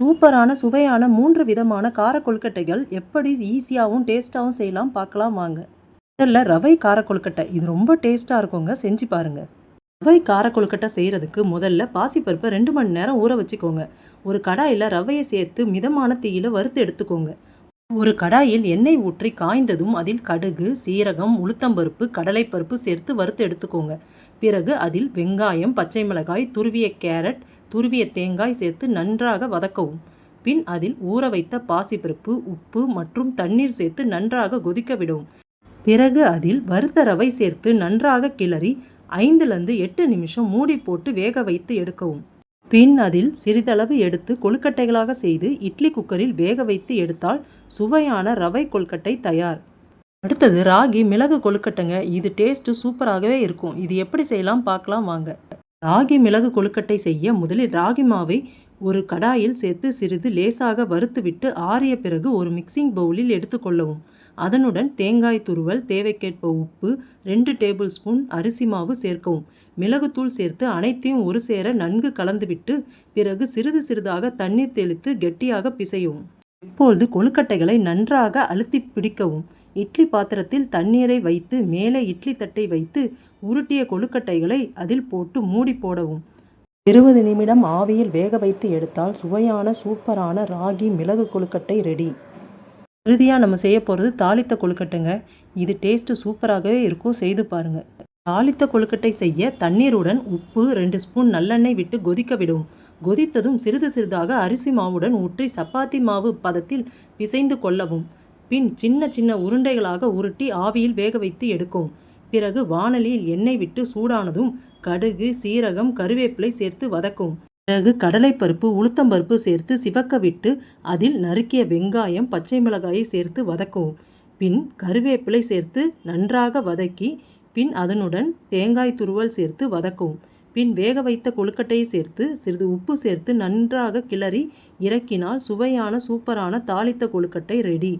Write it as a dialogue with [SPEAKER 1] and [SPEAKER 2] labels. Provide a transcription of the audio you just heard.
[SPEAKER 1] சூப்பரான சுவையான மூன்று விதமான கார கொழுக்கட்டைகள். எப்படி ஈஸியாகவும் டேஸ்ட்டாகவும் செய்யலாம் பார்க்கலாம் வாங்க. முதல்ல ரவை கார கொழுக்கட்டை. இது ரொம்ப டேஸ்ட்டாக இருக்குங்க. செஞ்சு பாருங்கள் ரவை கார கொழுக்கட்டை செய்கிறதுக்கு முதல்ல பாசிப்பருப்பை ரெண்டு மணி நேரம் ஊற வச்சுக்கோங்க. ஒரு கடாயில் ரவையை சேர்த்து மிதமான தீயில் வறுத்து எடுத்துக்கோங்க. ஒரு கடாயில் எண்ணெய் ஊற்றி காய்ந்ததும் அதில் கடுகு சீரகம் உளுத்தம்பருப்பு கடலைப்பருப்பு சேர்த்து வறுத்து எடுத்துக்கோங்க. பிறகு அதில் வெங்காயம் பச்சை மிளகாய் துருவிய கேரட் துருவிய தேங்காய் சேர்த்து நன்றாக வதக்கவும். பின் அதில் ஊற வைத்த பாசிப்பருப்பு உப்பு மற்றும் தண்ணீர் சேர்த்து நன்றாக கொதிக்க விடவும் பிறகு அதில் வறுத்த ரவை சேர்த்து நன்றாக கிளறி ஐந்துலேருந்து எட்டு நிமிஷம் மூடி போட்டு வேக வைத்து எடுக்கவும். பின் அதில் சிறிதளவு எடுத்து கொழுக்கட்டைகளாக செய்து இட்லி குக்கரில் வேக வைத்து எடுத்தால் சுவையான ரவை கொழுக்கட்டை தயார். அடுத்தது ராகி மிளகு கொழுக்கட்டைங்க. இது டேஸ்ட்டு சூப்பராகவே இருக்கும். இது எப்படி செய்யலாம் பார்க்கலாம் வாங்க. ராகி மிளகு கொழுக்கட்டை செய்ய முதலில் ராகி மாவை ஒரு கடாயில் சேர்த்து சிறிது லேசாக வறுத்துவிட்டு ஆறிய பிறகு ஒரு மிக்சிங் பவுலில் எடுத்துக்கொள்ளவும் அதனுடன் தேங்காய் துருவல் தேவைக்கேற்ப உப்பு ரெண்டு டேபிள் ஸ்பூன் அரிசி மாவு சேர்க்கவும். மிளகுத்தூள் சேர்த்து அனைத்தையும் ஒரு சேர நன்கு கலந்துவிட்டு பிறகு சிறிது சிறிதாக தண்ணீர் தெளித்து கெட்டியாக பிசையவும். இப்பொழுது கொழுக்கட்டைகளை நன்றாக அழுத்தி பிடிக்கவும். இட்லி பாத்திரத்தில் தண்ணீரை வைத்து மேலே இட்லி தட்டை வைத்து உருட்டிய கொழுக்கட்டைகளை அதில் போட்டு மூடி போடவும். இருபது நிமிடம் ஆவியில் வேக வைத்து எடுத்தால் சுவையான சூப்பரான ராகி மிளகு கொழுக்கட்டை ரெடி. இறுதியாக நம்ம செய்ய போகிறது தாளித்த கொழுக்கட்டைங்க. இது டேஸ்ட்டு சூப்பராகவே இருக்கும். செய்து பாருங்கள் தாளித்த கொழுக்கட்டை செய்ய தண்ணீருடன் உப்பு ரெண்டு ஸ்பூன் நல்லெண்ணெய் விட்டு கொதிக்க விடும். கொதித்ததும் சிறிது சிறிதாக அரிசி மாவுடன் ஊற்றி சப்பாத்தி மாவு பதத்தில் பிசைந்து கொள்ளவும். பின் சின்ன சின்ன உருண்டைகளாக உருட்டி ஆவியில் வேக வைத்து எடுக்கும். பிறகு வானலியில் எண்ணெய் விட்டு சூடானதும் கடுகு சீரகம் கருவேப்பிலை சேர்த்து வதக்கும். பிறகு கடலைப்பருப்பு உளுத்தம்பருப்பு சேர்த்து சிவக்க விட்டு அதில் நறுக்கிய வெங்காயம் பச்சை மிளகாயை சேர்த்து வதக்கும் பின் கருவேப்பிலை சேர்த்து நன்றாக வதக்கி பின் அதனுடன் தேங்காய் துருவல் சேர்த்து வதக்கவும். பின் வேக வைத்த கொழுக்கட்டையை சேர்த்து சிறிது உப்பு சேர்த்து நன்றாக கிளறி இறக்கினால் சுவையான சூப்பரான தாளித்த கொழுக்கட்டை ரெடி